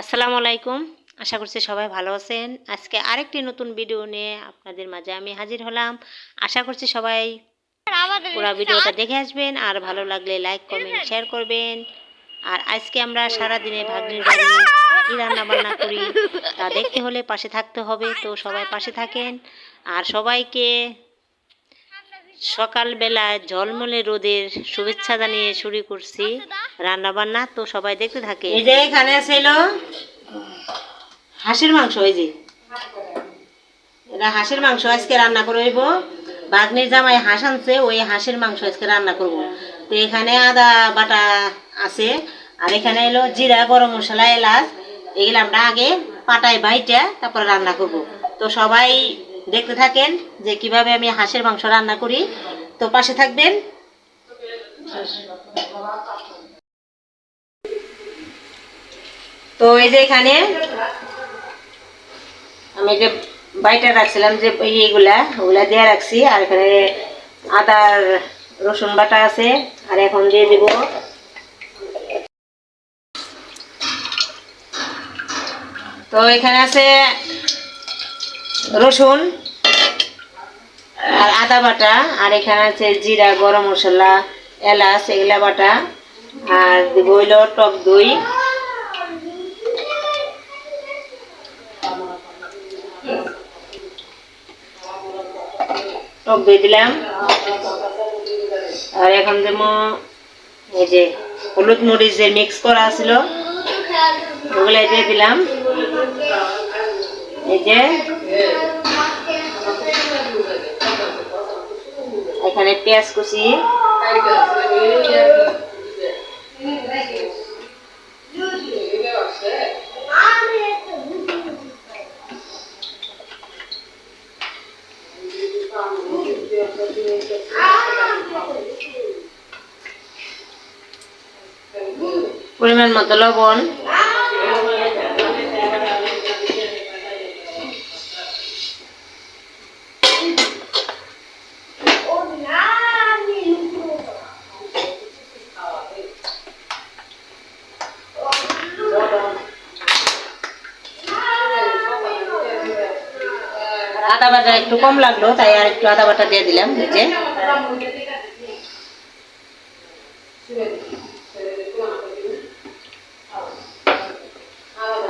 আসসালামু আলাইকুম। আশা করছি সবাই ভালো আছেন। আজকে আরেকটি নতুন ভিডিও নিয়ে আপনাদের মাঝে আমি হাজির হলাম। আশা করছি সবাই পুরো ভিডিওটা দেখে আসবেন। আর ভালো লাগলে লাইক কমেন্ট শেয়ার করবেন। আর আজকে আমরা সারা দিনে ভাগ্নির বাড়ি কী রান্না বান্না করি তা দেখতে হলে পাশে থাকতে হবে। তো সবাই পাশে থাকেন। আর সবাইকে সকালবেলা ঝলমলে রোদের শুভেচ্ছা জানিয়ে শুরু করছি। রান্না বান্না তো সবাই দেখতে থাকে। এই যে এখানে ছিল হাঁসের মাংস, এই যে। এটা হাঁসের মাংস আজকে রান্না করব বাগনির জামাই হাঁস আনছে, ওই হাঁসের মাংস আজকে রান্না করব। তো এখানে আদা বাটা আছে, আর এখানে এলো জিরা, গরম মশলা, এলাচ, এগুলো আমরা আগে পাটায় বাইটা তারপরে রান্না করব। তো সবাই দেখতে থাকেন যে কীভাবে আমি হাঁসের মাংস রান্না করি। তো পাশে থাকবেন। তো এই যে এখানে আমি যে বাইটা রাখছিলাম যে ইয়েগুলা ওগুলা দিয়ে রাখছি। আর এখানে আদার রসুন বাটা আছে। আর এখন দিয়ে দিব তো এখানে আছে রসুন আর আদা বাটা। আর এখানে আছে জিরা, গরম মশলা, এলাচ, এগুলা বাটা। আর দিব হইল টক দই। টক দই দিলাম। আর এখন দেবো এই যে হলুদ মরিচ যে মিক্স করা ছিল ওগুলো দিয়ে দিলাম। এই যে এখানে পেঁয়াজ কুচি। পরিমাণ মতো লবণ। আদা বাটা একটু কম লাগল, তাই আর একটু আদা বাটা দিয়ে দিলাম এই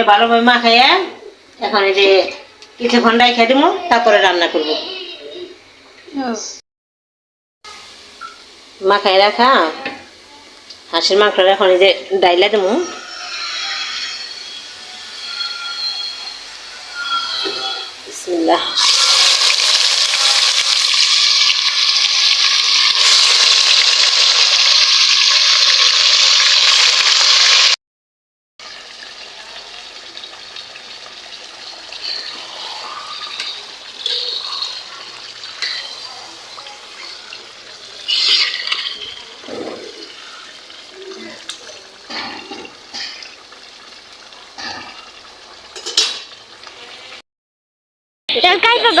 এখানে ভালোভাবে মাখাইয়া এখন এই যে কিছুক্ষণ রাইখা দিব তারপরে রান্না করব। মাখাই রাখা, হাঁসের মাংসটা এখন এই যে ডাইলা দেবো বিসমিল্লাহ।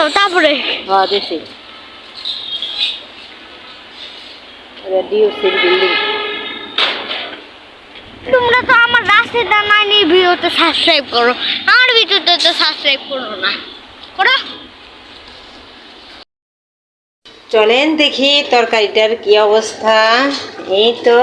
দাও তারপরে। হ্যাঁ দেখি বিল্ডিং তোমরা তো আমার রাস্তাটা নাই নিয়ে ভিডিওতে সাবস্ক্রাইব করো। আমার ভিডিওতে তো সাবস্ক্রাইব করো না। করো। চলেন দেখি তরকারিটার কি অবস্থা। এই তো।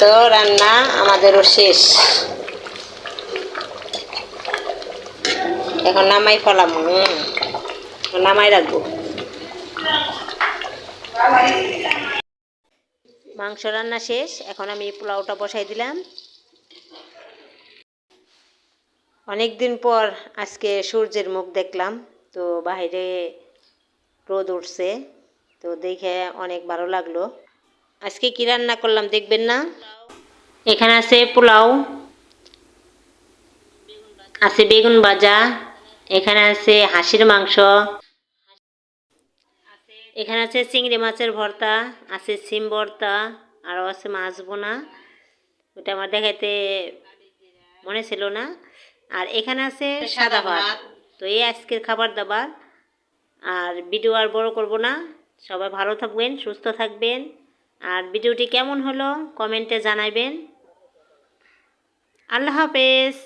তো রান্না আমাদেরও শেষ। এখন নামাই ফেলাম নামাই রাখব। মাংস রান্না শেষ, এখন আমি পোলাওটা বসাই দিলাম। অনেক দিন পর আজকে সূর্যের মুখ দেখলাম, তো বাইরে রোদ উঠছে, তো দেখে অনেক ভালো লাগল। আজকে কি রান্না করলাম দেখবেন না? এখানে আছে পোলাও আছে বেগুন ভাজা এখানে আছে হাঁসের মাংস এখানে আছে চিংড়ি মাছের ভর্তা আছে সিম ভর্তা আরও আছে মাছ বোনা। ওটা আমার দেখাইতে মনে ছিল না। আর এখানে আছে সাদা ভাত। তো এই আজকের খাবার দাবার। আর ভিডিও আর বড় করব না। সবাই ভালো থাকবেন সুস্থ থাকবেন। আর ভিডিওটি কেমন হলো? কমেন্টে জানাবেন আল্লাহ হাফেজ।